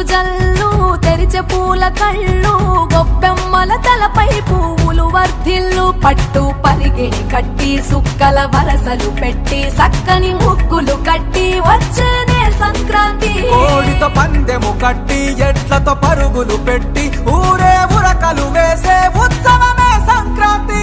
మంచు జల్లు తెరిచే పూల కళ్ళు గొప్పెమ్మల తలపై పువ్వులు వర్ధిల్లు పట్టు పరిగెడి కట్టి సుక్కల వరసలు పెట్టి సక్కని ముక్కులు కట్టి వచ్చేనే సంక్రాంతి. కోడితో పందెము కట్టి ఎట్లతో పరుగులు పెట్టి ఊరే ఉరకలు వేసే ఉత్సవమే సంక్రాంతి.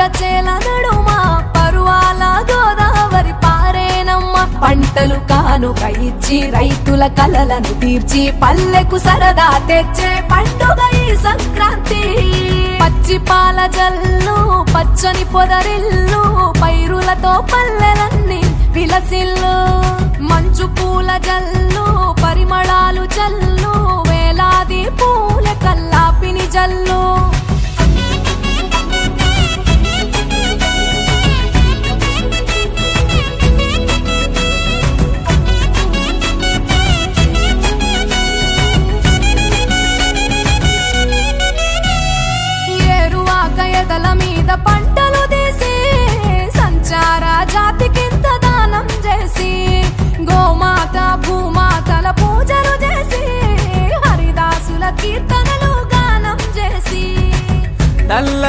పంట చేల నడుమా పరువాల గోదావరి పారేనమ్మ. పంటలు కానుక ఇచ్చి రైతుల కలలను తీర్చి పల్లెకు సరదా తెచ్చే పండుగ ఈ సంక్రాంతి. పచ్చి పాల జల్లు పచ్చని పొదరిల్లు పైరులతో పల్లెలన్నీ విలసిల్లు. మంచు పూల జల్లు పరిమళాలు జల్లు వేలాది పూల కల్లాపిని జల్లు.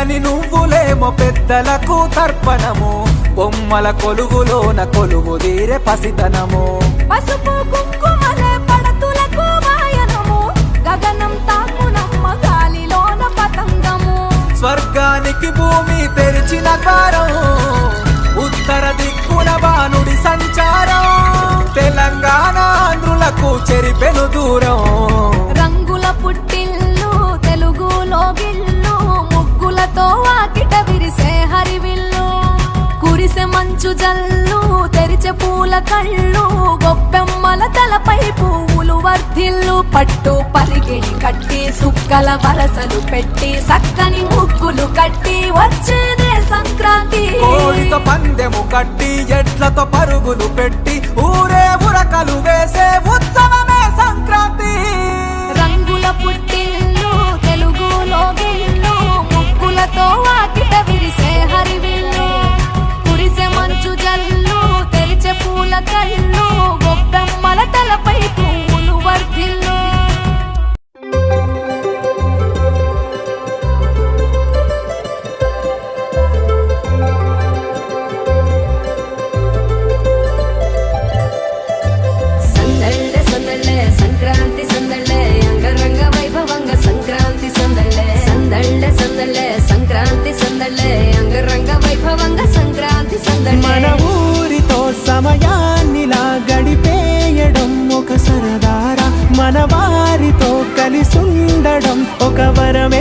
నల్లని నువ్వులేమో పెద్దలకు తర్పణము. బొమ్మల కొలువులోన కొలువు తీరే పసితనము. పసుపు మంచు జల్లు తెరిచే పూల కళ్ళు గొప్పెమ్మల తలపై పువ్వులు వర్ధిల్లు పట్టు పరిగెని కట్టి సుక్కల వరసలు పెట్టి సక్కని ముగ్గులు కట్టి వచ్చేదే సంక్రాంతి. కోడితో పందెము కట్టి ఎట్లతో పరుగులు పెట్టి ఊరు మన వారితో కలిసుండడం ఒక వరమే.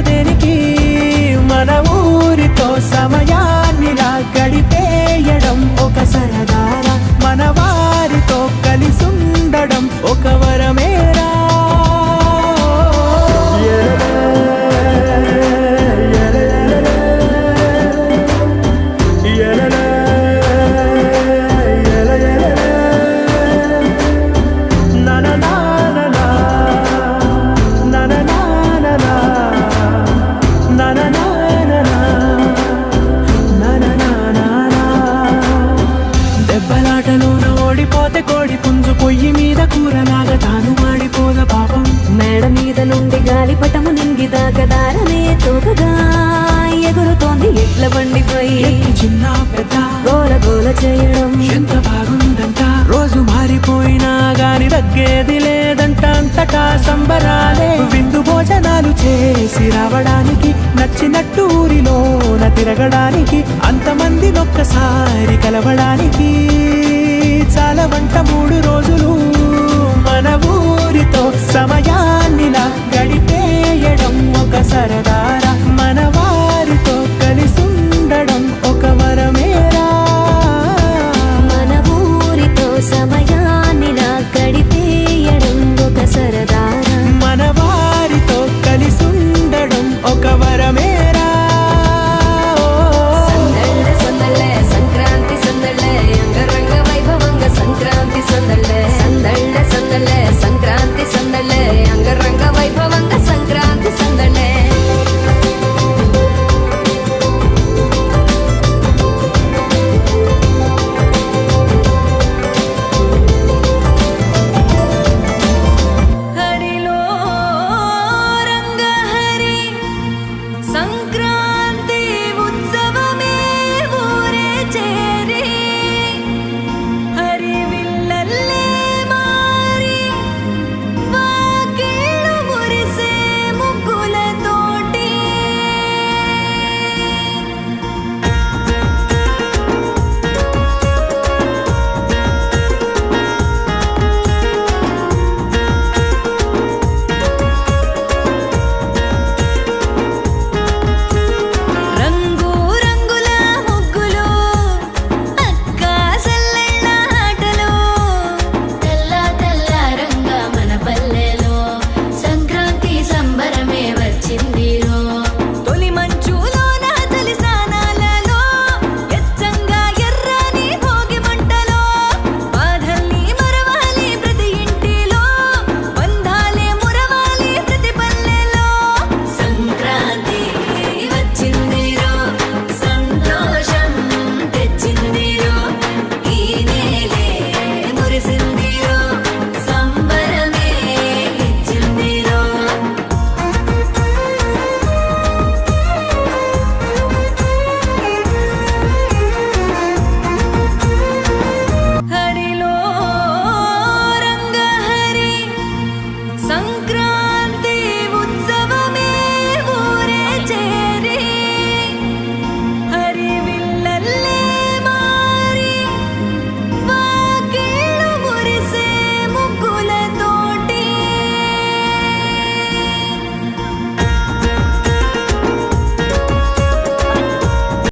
దేనికి? మన ఊరితో సమయా గోడ నుండి గాలిపటము నింగి దాకదారనే తోకగా ఎగురుతోంది ఎట్ల బండిపై. చిన్న పెద్ద గోల గోల చేయడం. ఎంత బాగుందంట? రోజు మారిపోయినా గాని తగ్గేది లేదంట. అంతటా సంబరాలే విందు భోజనాలు చేసి రావడానికి నచ్చినట్టు ఊరిలోన తిరగడానికి అంతమంది ఒక్కసారి కలవడానికి చాలా వంట మూడు రోజులు. మన ఊరితో సమయా గడిపేయడం ఒక సరదా.